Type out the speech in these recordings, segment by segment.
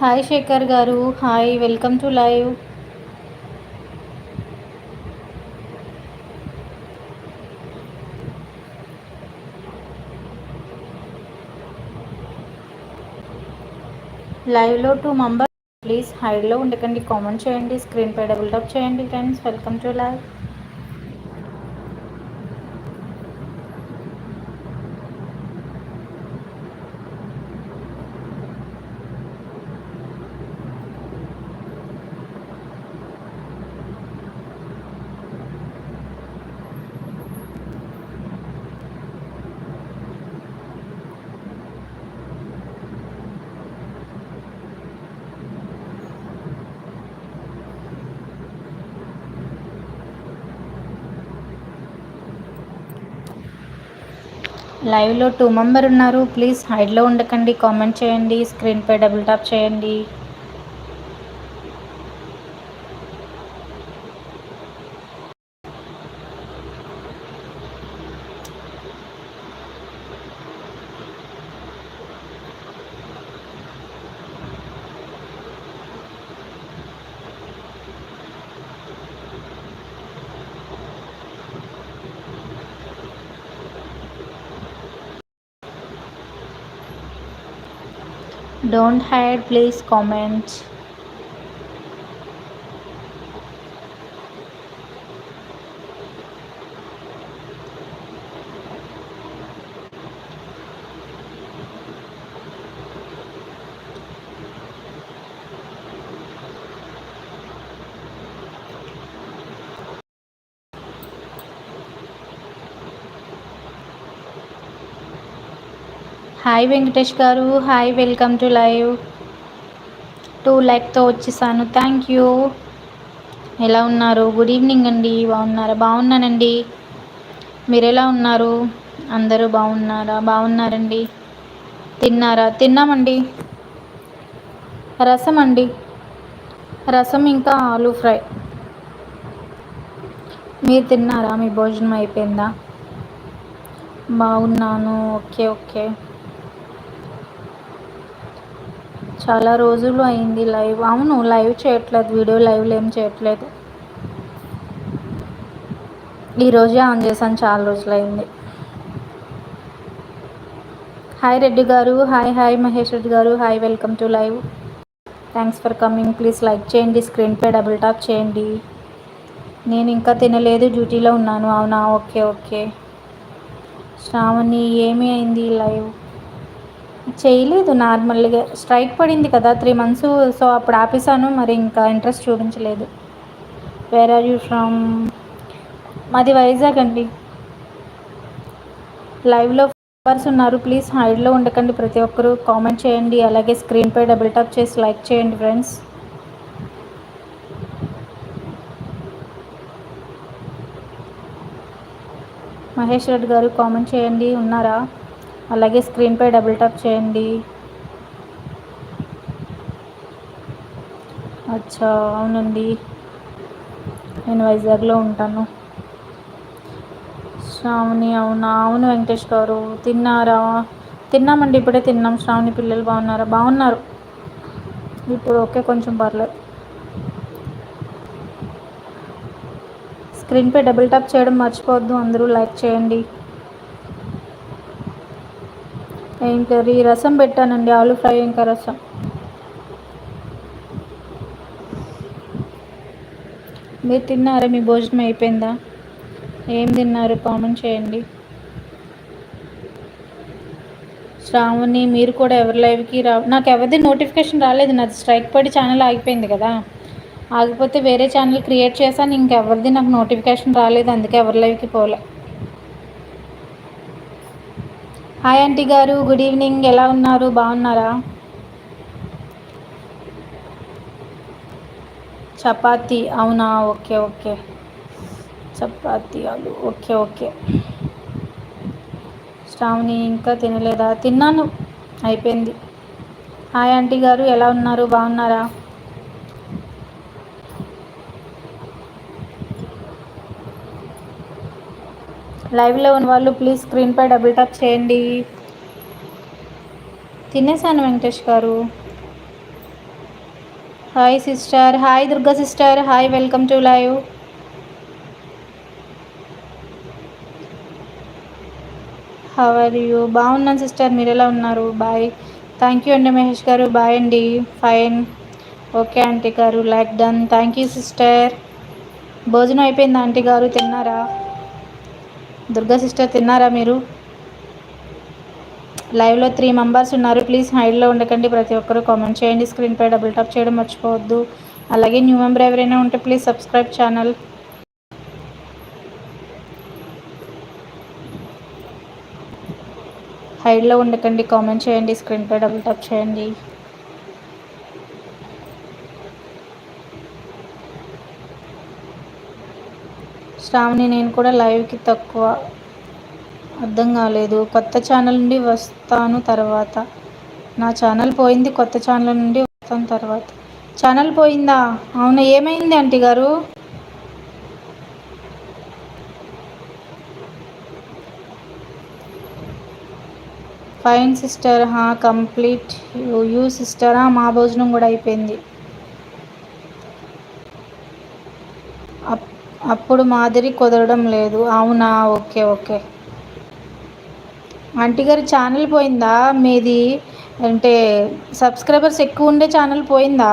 Hi Shekhar గారు hi welcome to live. లైవ్లో two member please హైడ్లో ఉండకండి కామెంట్ చేయండి స్క్రీన్పై డబుల్ టాప్ చేయండి ఫ్రెండ్స్ వెల్కమ్ టు లైవ్. లైవ్లో టూ మెంబర్ ఉన్నారు. ప్లీజ్ హైడ్లో ఉండకండి కామెంట్ చేయండి స్క్రీన్పై డబుల్ టాప్ చేయండి. Don't hide, please comment. Hi Venkatesh గారు hi welcome to live. Two లైక్తో వచ్చేసాను థ్యాంక్ యూ. ఎలా ఉన్నారు? గుడ్ ఈవినింగ్ అండి బాగున్నారా? బాగున్నానండి. మీరు ఎలా ఉన్నారు? అందరూ బాగున్నారా? బాగున్నారండి. తిన్నారా? తిన్నామండి. రసం అండి. రసం ఇంకా ఆలూ ఫ్రై. మీరు తిన్నారా? మీ భోజనం అయిపోయిందా? బాగున్నాను. Okay okay. చాలా రోజులు అయింది లైవ్. అవును లైవ్ చేయట్లేదు వీడియో లైవ్లు ఏం చేయట్లేదు. ఈరోజే ఆన్ చేశాను చాలా రోజులు అయింది హాయ్ రెడ్డి గారు హాయ్ హాయ్ మహేష్ రెడ్డి గారు hi welcome to live. Thanks for coming please like చేయండి స్క్రీన్పై డబుల్ టాప్ చేయండి. నేను ఇంకా తినలేదు డ్యూటీలో ఉన్నాను. అవునా? Okay okay. శ్రావణి ఏమి అయింది లైవ్? చేయలేదు నార్మల్గా. స్ట్రైక్ పడింది కదా త్రీ మంత్స్. సో అప్పుడు ఆపేసాను మరి ఇంకా ఇంట్రెస్ట్ చూపించలేదు. వేర్ ఆర్ యూ ఫ్రమ్ మాది వైజాగ్ అండి. లైవ్లో మెంబర్స్ ఉన్నారు ప్లీజ్ హైడ్లో ఉండకండి ప్రతి ఒక్కరూ. కామెంట్ చేయండి అలాగే స్క్రీన్పై డబుల్ టాప్ చేసి లైక్ చేయండి ఫ్రెండ్స్ మహేష్ రెడ్డి గారు కామెంట్ చేయండి ఉన్నారా? అలాగే స్క్రీన్పై డబుల్ టాప్ చేయండి. అచ్చా అవునండి. నేను వైజాగ్లో ఉంటాను. శ్రావణి అవునా? అవును వెంకటేష్ గారు. తిన్నారా? తిన్నామండి ఇప్పుడే తిన్నాం. శ్రావణి పిల్లలు బాగున్నారా? బాగున్నారు. ఇప్పుడు ఓకే కొంచెం పర్లేదు. స్క్రీన్పై డబుల్ టాప్ చేయడం మర్చిపోవద్దు. అందరూ లైక్ చేయండి. ఇంకా కర్రీ రసం పెట్టానండి ఆలు ఫ్రై ఇంకా రసం. మీరు తిన్నారా? మీ భోజనం అయిపోయిందా? ఏం తిన్నారు? కామెంట్ చేయండి. శ్రావణి మీరు కూడా ఎవరి లైవ్కి రా నాకు ఎవరిది నోటిఫికేషన్ రాలేదు. నాది స్ట్రైక్ పడి ఛానల్ ఆగిపోయింది కదా. ఆగిపోతే వేరే ఛానల్ క్రియేట్ చేశాను ఇంకెవరిది నాకు నోటిఫికేషన్ రాలేదు. అందుకే ఎవరి లైవ్కి పోలే. హాయ్ ఆంటీ గారు. గుడ్ ఈవినింగ్ ఎలా ఉన్నారు? బాగున్నారా? చపాతి. అవునా? Okay okay. చపాతి అలు ఓకే ఓకే. శ్రావణి ఇంకా తినలేదా? తిన్నాను. అయిపోయింది. హాయ్ ఆంటీ గారు. ఎలా ఉన్నారు? బాగున్నారా? లైవ్లో ఉన్న వాళ్ళు ప్లీజ్ స్క్రీన్పై డబుల్ టాప్ చేయండి. తినేసాను వెంకటేష్ గారు. Hi sister hi Durga sister hi welcome to live. How are you బాగున్నాను సిస్టర్ మీరు ఎలా ఉన్నారు? బాయ్ థ్యాంక్ యూ అండి మహేష్ గారు. బాయ్ అండి. ఫైన్ ఓకే ఆంటీ గారు. Like done thank you sister భోజనం అయిపోయిందా ఆంటీ గారు? తిన్నారా? దుర్గా సిస్టర్ తిన్నారా మీరు? లైవ్లో త్రీ మెంబర్స్ ఉన్నారు. ప్లీజ్ హైడ్లో ఉండకండి. ప్రతి ఒక్కరూ కామెంట్ చేయండి. స్క్రీన్పై డబుల్ టాప్ చేయడం మర్చిపోవద్దు. అలాగే న్యూ మెంబర్ ఎవరైనా ఉంటే ప్లీజ్ సబ్స్క్రైబ్ ఛానల్ హైడ్లో ఉండకండి. కామెంట్ చేయండి. స్క్రీన్పై డబుల్ టాప్ చేయండి. శ్రావణి నేను కూడా లైవ్కి తక్కువ అర్థం కాలేదు. కొత్త ఛానల్ నుండి వస్తాను తర్వాత. నా ఛానల్ పోయింది కొత్త ఛానల్ నుండి వస్తాను తర్వాత. ఛానల్ పోయిందా? అవునా ఏమైంది ఆంటీ గారు? ఫైన్ సిస్టర్ హా కంప్లీట్ యూ సిస్టరా మా భోజనం కూడా అయిపోయింది. అప్పుడు మాదిరి కుదరడం లేదు. అవునా? Okay okay. ఆంటీ గారి ఛానల్ పోయిందా? మీది అంటే సబ్స్క్రైబర్స్ ఎక్కువ ఉండే ఛానల్ పోయిందా?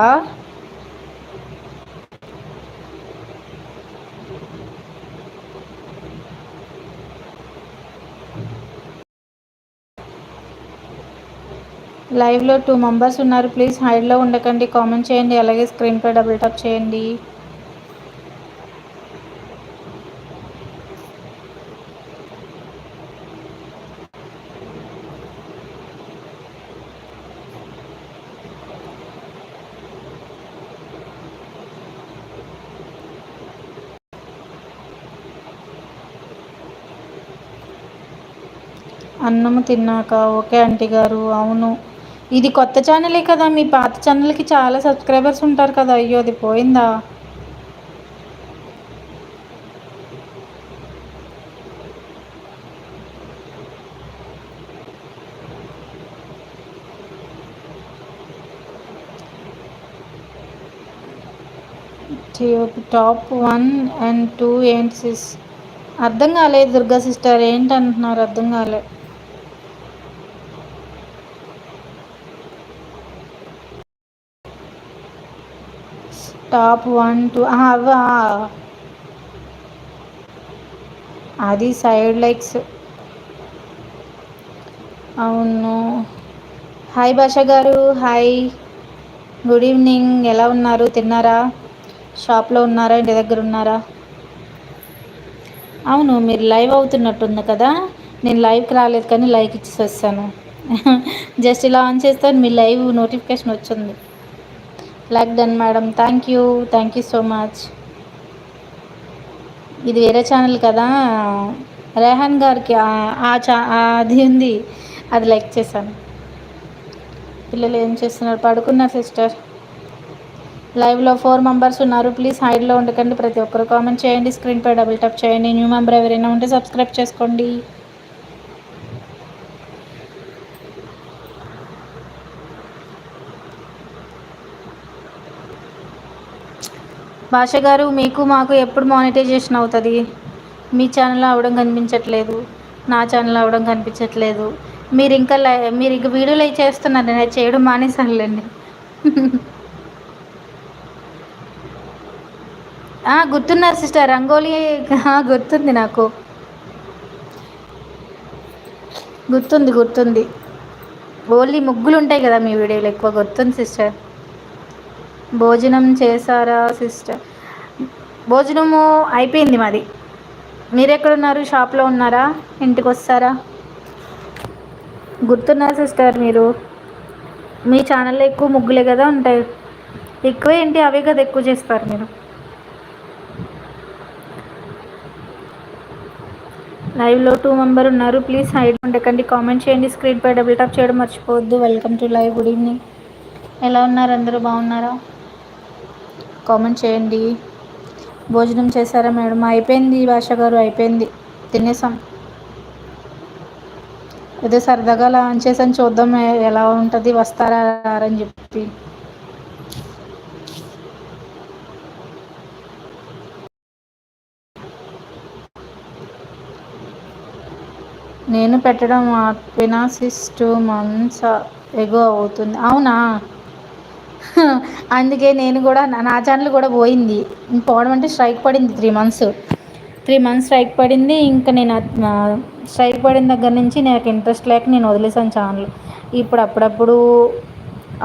లైవ్లో టూ మెంబర్స్ ఉన్నారు. ప్లీజ్ హైడ్లో ఉండకండి. కామెంట్ చేయండి. అలాగే స్క్రీన్పై డబుల్ టాప్ చేయండి. అన్నము తిన్నాక ఓకే ఆంటీ గారు అవును. ఇది కొత్త ఛానలే కదా మీ పాత ఛానల్కి చాలా సబ్స్క్రైబర్స్ ఉంటారు కదా అయ్యో అది పోయిందా? టాప్ వన్ అండ్ టూ ఏంటి సిస్? అర్థం కాలేదు దుర్గా సిస్టర్ ఏంటంటున్నారు? అర్థం కాలేదు టాప్ వన్ టూ అవా అది సైడ్ లైక్స్ అవును. హాయ్ భాష గారు. హాయ్ గుడ్ ఈవినింగ్ ఎలా ఉన్నారు? తిన్నారా? షాప్లో ఉన్నారా? ఇంటి దగ్గర ఉన్నారా? అవును మీరు లైవ్ అవుతున్నట్టుంది కదా. నేను లైవ్కి రాలేదు కానీ లైక్ ఇచ్చేసి వస్తాను జస్ట్ ఇలా ఆన్ చేస్తాను మీ లైవ్ నోటిఫికేషన్ వచ్చింది. Like done madam thank you thank you so much ఇది వేరే ఛానల్ కదా. రేహాన్ గారికి ఆ చా అది ఉంది. అది లైక్ చేశాను. పిల్లలు ఏం చేస్తున్నారు? పడుకున్నారు సిస్టర్ లైవ్లో ఫోర్ మెంబర్స్ ఉన్నారు. ప్లీజ్ హైడ్లో ఉండకండి. ప్రతి ఒక్కరు కామెంట్ చేయండి. స్క్రీన్పై డబుల్ టప్ చేయండి. న్యూ మెంబర్ ఎవరైనా ఉంటే సబ్స్క్రైబ్ చేసుకోండి. భాష గారు మీకు మాకు ఎప్పుడు మానిటైజేషన్ అవుతుంది? మీ ఛానల్ అవడం కనిపించట్లేదు. నా ఛానల్ అవడం కనిపించట్లేదు. మీరు ఇంకా మీరు ఇంకా వీడియోలు అవి చేస్తున్నారు? నేను చేయడం మానేసానులేండి గుర్తున్నారు సిస్టర్. రంగోలీ గుర్తుంది నాకు. గుర్తుంది గుర్తుంది. ఓన్లీ ముగ్గులు ఉంటాయి కదా మీ వీడియోలో ఎక్కువ గుర్తుంది సిస్టర్. భోజనం చేశారా సిస్టర్? భోజనము అయిపోయింది మాది. మీరు ఎక్కడున్నారు షాప్లో ఉన్నారా? ఇంటికి వస్తారా గుర్తున్నారు సిస్టర్ మీరు? మీ ఛానల్లో ఎక్కువ ముగ్గులే కదా ఉంటాయి. ఎక్కువ ఏంటి? అవే కదా ఎక్కువ చేస్తారు మీరు. లైవ్లో టూ మెంబర్ ఉన్నారు. ప్లీజ్ హైడ్ ఉండకండి. కామెంట్ చేయండి. స్క్రీన్పై డబుల్ టాప్ చేయడం మర్చిపోవద్దు. Welcome to live. Good evening. ఎలా ఉన్నారు? అందరూ బాగున్నారా? కామెంట్ చేయండి. భోజనం చేశారా మేడం? అయిపోయింది భాష గారు అయిపోయింది. తినేసాం. ఏదో సరదాగా లాంచ్ చేసాను చూద్దాం ఎలా ఉంటుంది వస్తారా అని చెప్పి. నేను పెట్టడం ఆపిన సిక్స్ టూ మంత్స్ ఎగో అవుతుంది. అవునా? అందుకే నేను కూడా నా ఛానల్ కూడా పోయింది. పోవడం అంటే స్ట్రైక్ పడింది three months three months strike పడింది. ఇంకా నేను స్ట్రైక్ పడిన దగ్గర నుంచి నాకు ఇంట్రెస్ట్ లేక నేను వదిలేసాను ఛానల్ ఇప్పుడు అప్పుడప్పుడు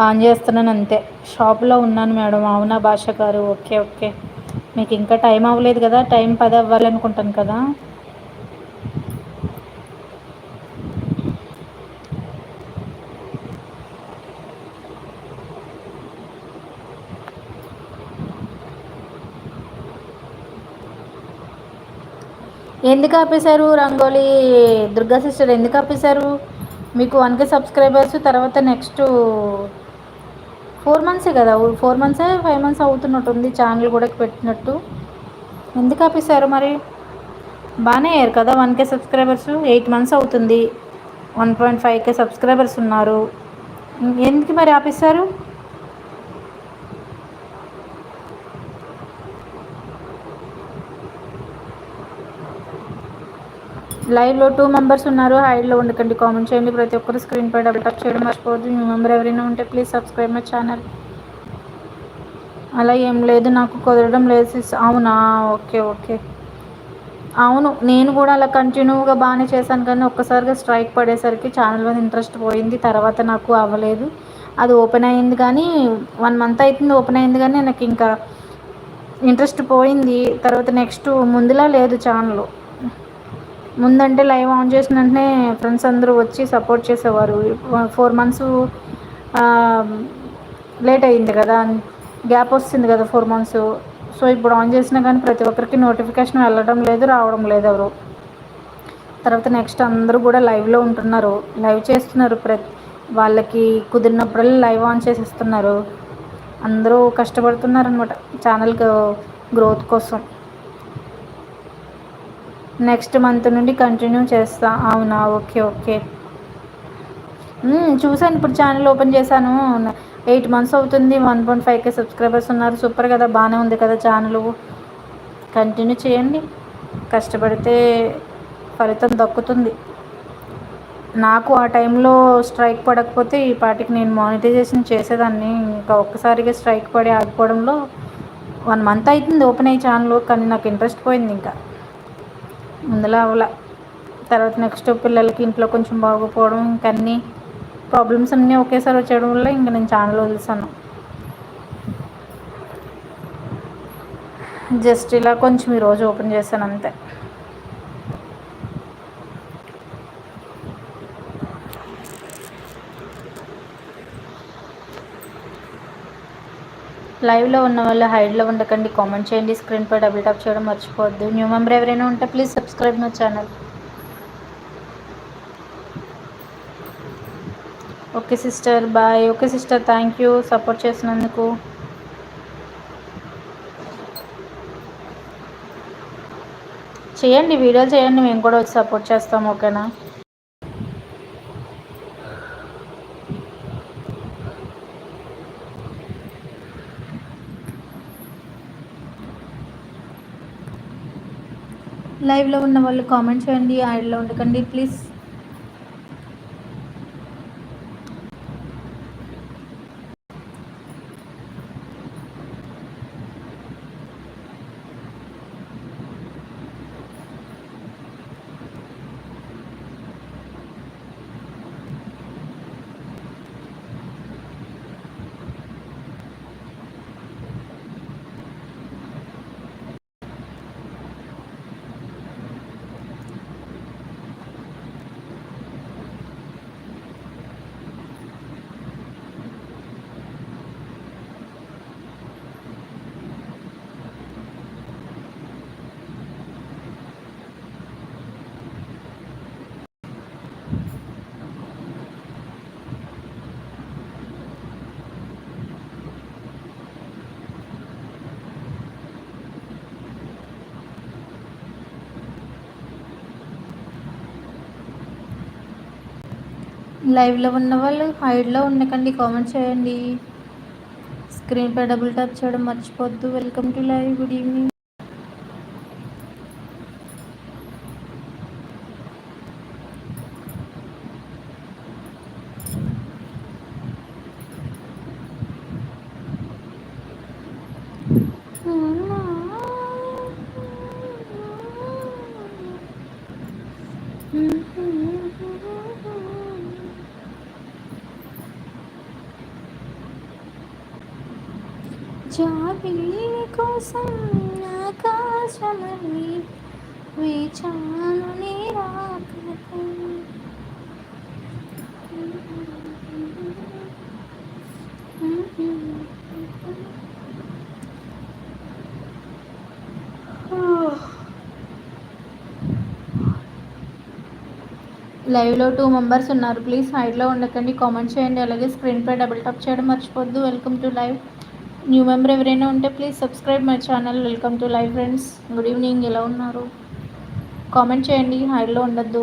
ఆన్ చేస్తున్నాను అంతే. షాప్లో ఉన్నాను మేడం. అవునా భాష గారు? Okay okay. మీకు ఇంకా టైం అవ్వలేదు కదా. టైం పది అవ్వాలనుకుంటాను కదా. ఎందుకు ఆపేశారు? రంగోలీ దుర్గా సిస్టర్ ఎందుకు ఆపేశారు? మీకు వన్ కే సబ్స్క్రైబర్స్ తర్వాత నెక్స్ట్ ఫోర్ మంత్సే కదా ఫోర్ మంత్సే ఫైవ్ మంత్స్ అవుతున్నట్టు ఉంది ఛానల్ కూడా పెట్టినట్టు. ఎందుకు ఆపేశారు మరి? బాగానే అయ్యారు కదా one K subscribers eight months అవుతుంది. One point five K subscribers ఉన్నారు. ఎందుకు మరి ఆపేశారు? లైవ్లో టూ మెంబర్స్ ఉన్నారు. హైడ్లో ఉండకండి. కామెంట్ చేయండి. ప్రతి ఒక్కరు స్క్రీన్పై డబుల్ టాప్ చేయడం మర్చిపోవద్దు. మీ మెంబర్ ఎవరైనా ఉంటే ప్లీజ్ సబ్స్క్రైబ్ మై ఛానల్ అలా ఏం లేదు. నాకు కుదరడం లేదు సిస్ అవునా? Okay okay. అవును నేను కూడా అలా కంటిన్యూగా బాగానే చేశాను. కానీ ఒక్కసారిగా స్ట్రైక్ పడేసరికి ఛానల్ మీద ఇంట్రెస్ట్ పోయింది. తర్వాత నాకు అవ్వలేదు. అది ఓపెన్ అయింది కానీ వన్ మంత్ అవుతుంది ఓపెన్ అయింది కానీ నాకు ఇంకా ఇంట్రెస్ట్ పోయింది. తర్వాత నెక్స్ట్ ముందులా లేదు ఛానల్ ముందంటే లైవ్ ఆన్ చేసిన వెంటనే ఫ్రెండ్స్ అందరూ వచ్చి సపోర్ట్ చేసేవారు. ఫోర్ మంత్స్ లేట్ అయింది కదా గ్యాప్ వస్తుంది కదా ఫోర్ మంత్స్. సో ఇప్పుడు ఆన్ చేసినా కానీ ప్రతి ఒక్కరికి నోటిఫికేషన్ వెళ్ళడం లేదు రావడం లేదు ఎవరు. తర్వాత నెక్స్ట్ అందరూ కూడా లైవ్లో ఉంటున్నారు. లైవ్ చేస్తున్నారు ప్రతి వాళ్ళకి కుదిరినప్పుడల్లా లైవ్ ఆన్ చేసేస్తున్నారు. అందరూ కష్టపడుతున్నారు అనమాట ఛానల్ గ్రోత్ కోసం. నెక్స్ట్ మంత్ నుండి కంటిన్యూ చేస్తా. అవునా? Okay okay. చూసాను ఇప్పుడు ఛానల్ ఓపెన్ చేశాను. ఎయిట్ మంత్స్ అవుతుంది. One point five K subscribers ఉన్నారు. సూపర్ కదా. బాగానే ఉంది కదా ఛానల్. కంటిన్యూ చేయండి. కష్టపడితే ఫలితం దక్కుతుంది. నాకు ఆ టైంలో స్ట్రైక్ పడకపోతే ఈ పాటికి నేను మానిటైజేషన్ చేసేదాన్ని. ఇంకా ఒక్కసారిగా స్ట్రైక్ పడి ఆగిపోవడంలో వన్ మంత్ అవుతుంది ఓపెన్ అయ్యి ఛానల్. కానీ నాకు ఇంట్రెస్ట్ పోయింది ఇంకా. ముందులా అవల తర్వాత నెక్స్ట్ పిల్లలకి ఇంట్లో కొంచెం బాగోపోవడం ఇంకా అన్నీ ప్రాబ్లమ్స్ అన్నీ ఒకేసారి వచ్చేయడం వల్ల ఇంకా నేను ఛానల్ వదిలేసాను. జస్ట్ ఇలా కొంచెం ఈరోజు ఓపెన్ చేశాను అంతే. లైవ్లో ఉన్న వాళ్ళు హైడ్లో ఉండకండి. కామెంట్ చేయండి. స్క్రీన్పై డబుల్ టాప్ చేయడం మర్చిపోవద్దు. న్యూ మెంబర్ ఎవరైనా ఉంటే please subscribe my channel okay sister bye okay sister thank you support చేసినందుకు. చేయండి. వీడియోలు చేయండి. మేము కూడా వచ్చి సపోర్ట్ చేస్తాం. ఓకేనా లైవ్లో ఉన్న వాళ్ళు కామెంట్ చేయండి యాడ్లో ఉండకండి. ప్లీజ్ లైవ్లో ఉన్న వాళ్ళు హైడ్లో ఉండకండి కామెంట్ చేయండి. స్క్రీన్పై డబుల్ ట్యాప్ చేయడం మర్చిపోవద్దు. Welcome to live. Good evening. పిల్లి కోసం ఆకాశమని వేచాను నీ రాకకు లైవ్లో టూ మెంబర్స్ ఉన్నారు. ప్లీజ్ హైడ్లో ఉండకండి. కామెంట్ చేయండి. అలాగే స్క్రీన్పై డబుల్ టాప్ చేయడం మర్చిపోద్దు welcome to live. New member ఎవరైనా ఉంటే please subscribe my channel welcome to live friends good evening ఎలా ఉన్నారు? కామెంట్ చేయండి. హైలో ఉండద్దు.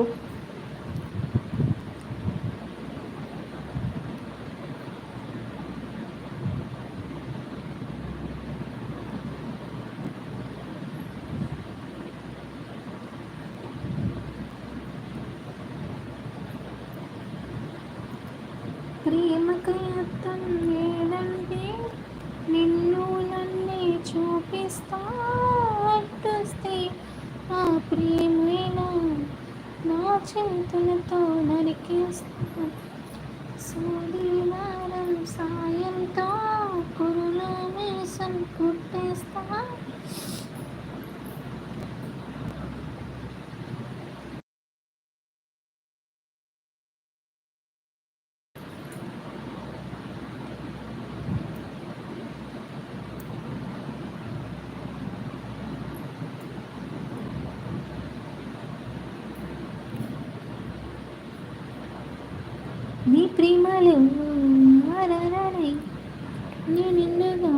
ప్రేమలు. అరరరై నీ నిన్నుగా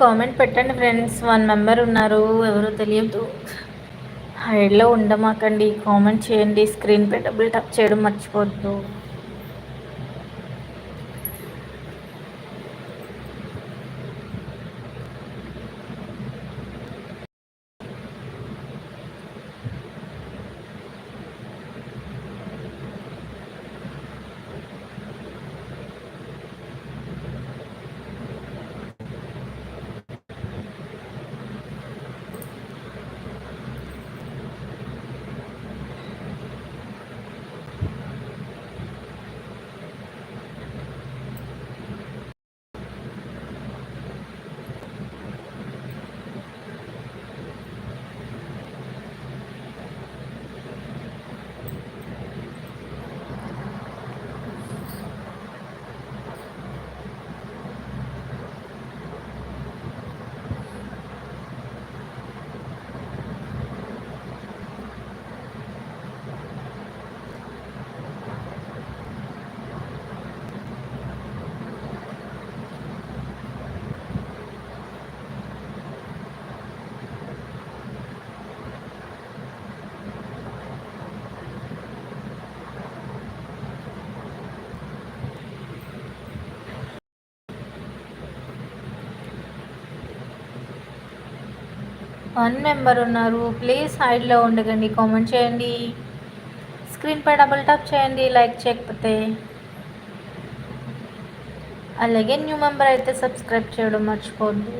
కామెంట్ పెట్టండి ఫ్రెండ్స్. వన్ మెంబర్ ఉన్నారు. ఎవరో తెలియదు. హైడ్లో ఉండమాకండి. కామెంట్ చేయండి. స్క్రీన్ పై డబుల్ టచ్ చేయడం మర్చిపోద్దు. వన్ మెంబర్ ఉన్నారు. ప్లీజ్ హైడ్లో ఉండకండి కామెంట్ చేయండి. స్క్రీన్పై డబుల్ టాప్ చేయండి లైక్ చేయకపోతే. అలాగే న్యూ మెంబర్ అయితే సబ్స్క్రైబ్ చేయడం మర్చిపోద్దు.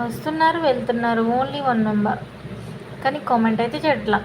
వస్తున్నారు వెళ్తున్నారు. ఓన్లీ వన్ మెంబర్ కానీ కామెంట్ అయితే చేయట్లా